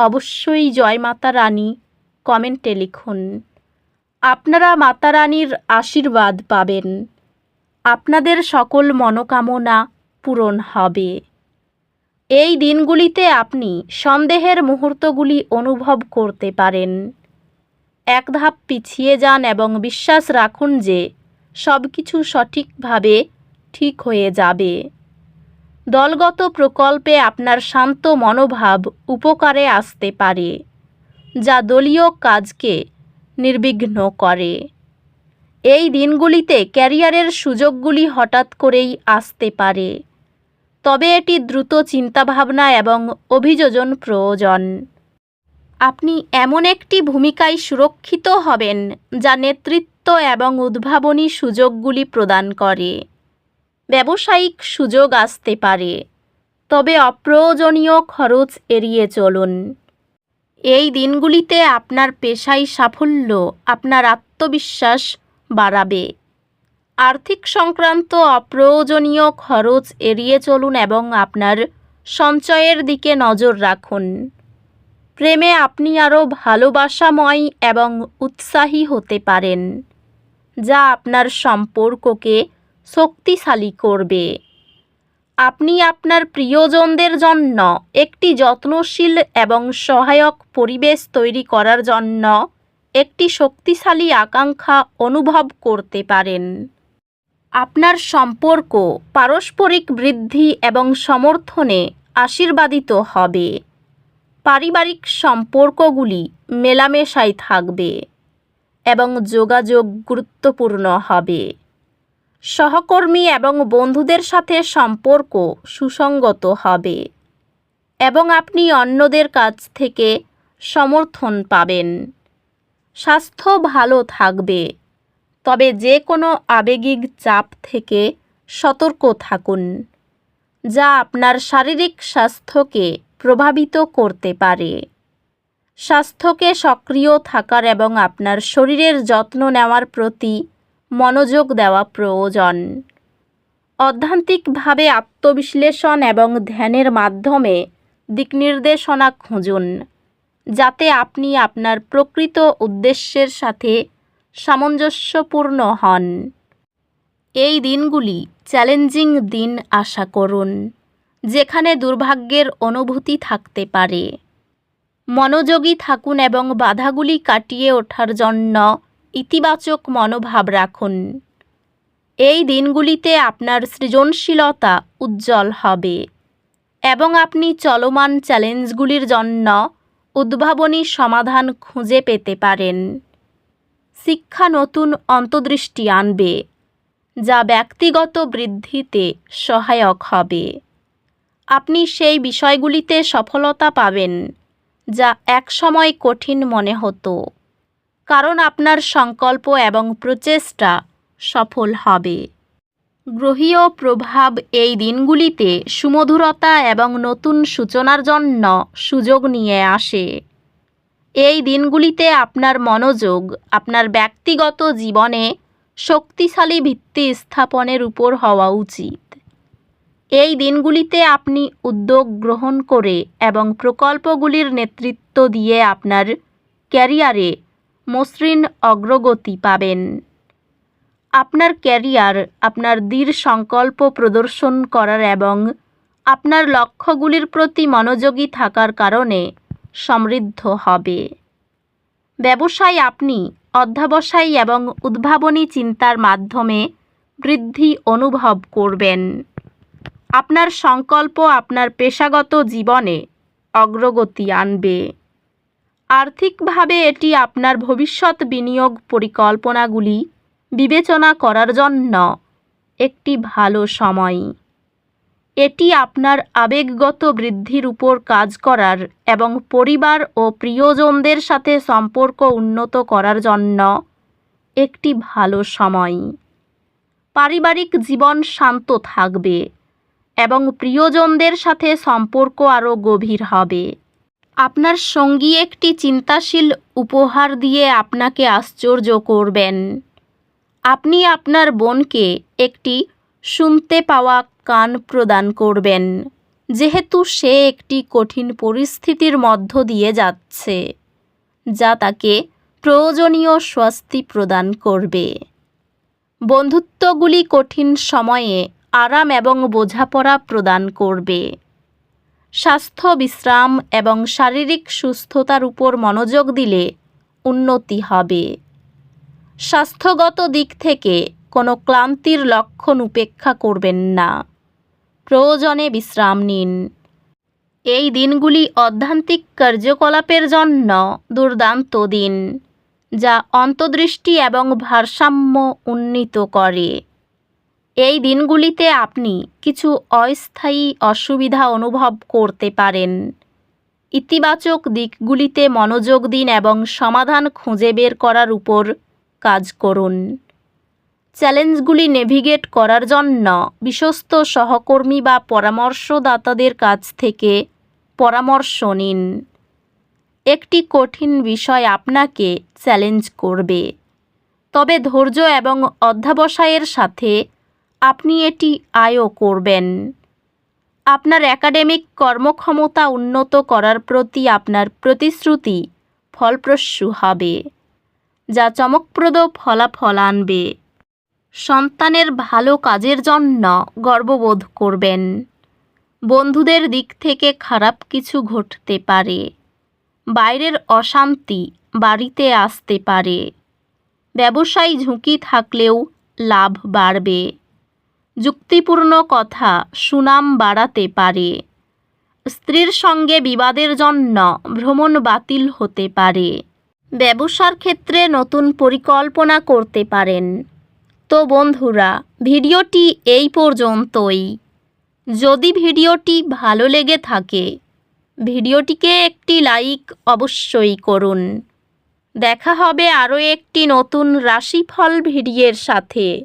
অবশ্যই জয় মাতা রানী, কমেন্টে লিখুন। আপনারা মাতা রানীর আশীর্বাদ পাবেন। আপনাদের সকল মনোকামনা পূরণ হবে। এই দিনগুলিতে আপনি সন্দেহের মুহূর্তগুলি অনুভব করতে পারেন। এক ধাপ পিছিয়ে যান এবং বিশ্বাস রাখুন যে সব কিছু সঠিকভাবে ঠিক হয়ে যাবে। দলগত প্রকল্পে আপনার শান্ত মনোভাব উপকারে আসতে পারে, যা দলীয় কাজকে নির্বিঘ্ন করে। এই দিনগুলিতে ক্যারিয়ারের সুযোগগুলি হঠাৎ করেই আসতে পারে। তবে এটি দ্রুত চিন্তাভাবনা এবং অভিযোজন প্রয়োজন। আপনি এমন একটি ভূমিকায় সুরক্ষিত হবেন, যা নেতৃত্ব এবং উদ্ভাবনী সুযোগগুলি প্রদান করে। ব্যবসায়িক সুযোগ আসতে পারে। তবে অপ্রয়োজনীয় খরচ এড়িয়ে চলুন। এই দিনগুলিতে আপনার পেশায় সাফল্য, আপনার আত্মবিশ্বাস বাড়াবে। আর্থিক সংক্রান্ত অপ্রয়োজনীয় খরচ এড়িয়ে চলুন এবং আপনার সঞ্চয়ের দিকে নজর রাখুন। প্রেমে আপনি আরও ভালোবাসাময় এবং উৎসাহী হতে পারেন, যা আপনার সম্পর্ককে শক্তিশালী করবে। আপনি আপনার প্রিয়জনদের জন্য একটি যত্নশীল এবং সহায়ক পরিবেশ তৈরি করার জন্য একটি শক্তিশালী আকাঙ্ক্ষা অনুভব করতে পারেন। আপনার সম্পর্ক পারস্পরিক বৃদ্ধি এবং সমর্থনে আশীর্বাদিত হবে। পারিবারিক সম্পর্কগুলি মেলামেশাই থাকবে এবং যোগাযোগ গুরুত্বপূর্ণ হবে। সহকর্মী এবং বন্ধুদের সাথে সম্পর্ক সুসঙ্গত হবে এবং আপনি অন্যদের কাছ থেকে সমর্থন পাবেন। স্বাস্থ্য ভালো থাকবে, তবে যে কোনো আবেগিক চাপ থেকে সতর্ক থাকুন, যা আপনার শারীরিক স্বাস্থ্যকে প্রভাবিত করতে পারে। স্বাস্থ্যকে সক্রিয় থাকার এবং আপনার শরীরের যত্ন নেওয়ার প্রতি মনোযোগ দেওয়া প্রয়োজন। অধ্যান্তিকভাবে আত্মবিশ্লেষণ এবং ধ্যানের মাধ্যমে দিকনির্দেশনা খুঁজুন, যাতে আপনি আপনার প্রকৃত উদ্দেশ্যের সাথে সামঞ্জস্যপূর্ণ হন। এই দিনগুলি চ্যালেঞ্জিং দিন আশা করুন, যেখানে দুর্ভাগ্যের অনুভূতি থাকতে পারে। মনোযোগী থাকুন এবং বাধাগুলি কাটিয়ে ওঠার জন্য ইতিবাচক মনোভাব রাখুন। এই দিনগুলিতে আপনার সৃজনশীলতা উজ্জ্বল হবে এবং আপনি চলমান চ্যালেঞ্জগুলির জন্য উদ্ভাবনী সমাধান খুঁজে পেতে পারেন। শিক্ষা নতুন অন্তর্দৃষ্টি আনবে, যা ব্যক্তিগত বৃদ্ধিতে সহায়ক হবে। আপনি সেই বিষয়গুলিতে সফলতা পাবেন, যা একসময় কঠিন মনে হতো। কারণ আপনার সংকল্প এবং প্রচেষ্টা সফল হবে। গ্রহীয় প্রভাব এই দিনগুলিতে সুমধুরতা এবং নতুন সূচনার জন্য সুযোগ নিয়ে আসে। এই দিনগুলিতে আপনার মনোযোগ, আপনার ব্যক্তিগত জীবনে শক্তিশালী ভিত্তি স্থাপনের উপর হওয়া উচিত। এই দিনগুলিতে আপনি উদ্যোগ গ্রহণ করে এবং প্রকল্পগুলির নেতৃত্ব দিয়ে আপনার ক্যারিয়ারে মসৃণ অগ্রগতি পাবেন। আপনার ক্যারিয়ার, আপনার দৃঢ় সংকল্প প্রদর্শন করার এবং আপনার লক্ষ্যগুলির প্রতি মনোযোগী থাকার কারণে সমৃদ্ধ হবে। ব্যবসায় আপনি অধ্যাবসায়ী এবং উদ্ভাবনী চিন্তার মাধ্যমে বৃদ্ধি অনুভব করবেন। আপনার সংকল্প আপনার পেশাগত জীবনে অগ্রগতি আনবে। আর্থিকভাবে এটি আপনার ভবিষ্যৎ বিনিয়োগ পরিকল্পনাগুলি বিবেচনা করার জন্য একটি ভালো সময়। এটি আপনার আবেগগত বৃদ্ধির উপর কাজ করার এবং পরিবার ও প্রিয়জনদের সাথে সম্পর্ক উন্নত করার জন্য একটি ভালো সময়। পারিবারিক জীবন শান্ত থাকবে এবং প্রিয়জনদের সাথে সম্পর্ক আরও গভীর হবে। আপনার সঙ্গী একটি চিন্তাশীল উপহার দিয়ে আপনাকে আশ্চর্য করবেন। আপনি আপনার বোনকে একটি শুনতে পাওয়া কান প্রদান করবেন, যেহেতু সে একটি কঠিন পরিস্থিতির মধ্য দিয়ে যাচ্ছে, যা তাকে প্রয়োজনীয় স্বস্তি প্রদান করবে। বন্ধুত্বগুলি কঠিন সময়ে আরাম এবং বোঝাপড়া প্রদান করবে। স্বাস্থ্য, বিশ্রাম এবং শারীরিক সুস্থতার উপর মনোযোগ দিলে উন্নতি হবে। স্বাস্থ্যগত দিক থেকে কোনো ক্লান্তির লক্ষণ উপেক্ষা করবেন না। প্রয়োজনে বিশ্রাম নিন। এই দিনগুলি অধ্যান্তিক কার্যকলাপের জন্য দুর্দান্ত দিন, যা অন্তর্দৃষ্টি এবং ভারসাম্য উন্নীত করে। এই দিনগুলিতে আপনি কিছু অস্থায়ী অসুবিধা অনুভব করতে পারেন। ইতিবাচক দিকগুলিতে মনোযোগ দিন এবং সমাধান খুঁজে বের করার উপর কাজ করুন। চ্যালেঞ্জগুলি নেভিগেট করার জন্য বিশ্বস্ত সহকর্মী বা পরামর্শদাতাদের কাছ থেকে পরামর্শ নিন। একটি কঠিন বিষয় আপনাকে চ্যালেঞ্জ করবে। তবে ধৈর্য এবং অধ্যাবসায়ের সাথে আপনি এটি আয়ও করবেন। আপনার একাডেমিক কর্মক্ষমতা উন্নত করার প্রতি আপনার প্রতিশ্রুতি ফলপ্রসূ হবে, যা চমকপ্রদ ফলাফল আনবে। সন্তানের ভালো কাজের জন্য গর্ববোধ করবেন। বন্ধুদের দিক থেকে খারাপ কিছু ঘটতে পারে, বাইরের অশান্তি বাড়িতে আসতে পারে। ব্যবসায়ী ঝুঁকি থাকলেও লাভ বাড়বে। যুক্তিপূর্ণ কথা সুনাম বাড়াতে পারে। স্ত্রীর সঙ্গে বিবাদের জন্য ভ্রমণ বাতিল হতে পারে। ব্যবসার ক্ষেত্রে নতুন পরিকল্পনা করতে পারেন। তো বন্ধুরা, ভিডিওটি এই পর্যন্তই। যদি ভিডিওটি ভালো লেগে থাকে, ভিডিওটিকে একটি লাইক অবশ্যই করুন। দেখা হবে আরও একটি নতুন রাশিফল ভিডিওর সাথে।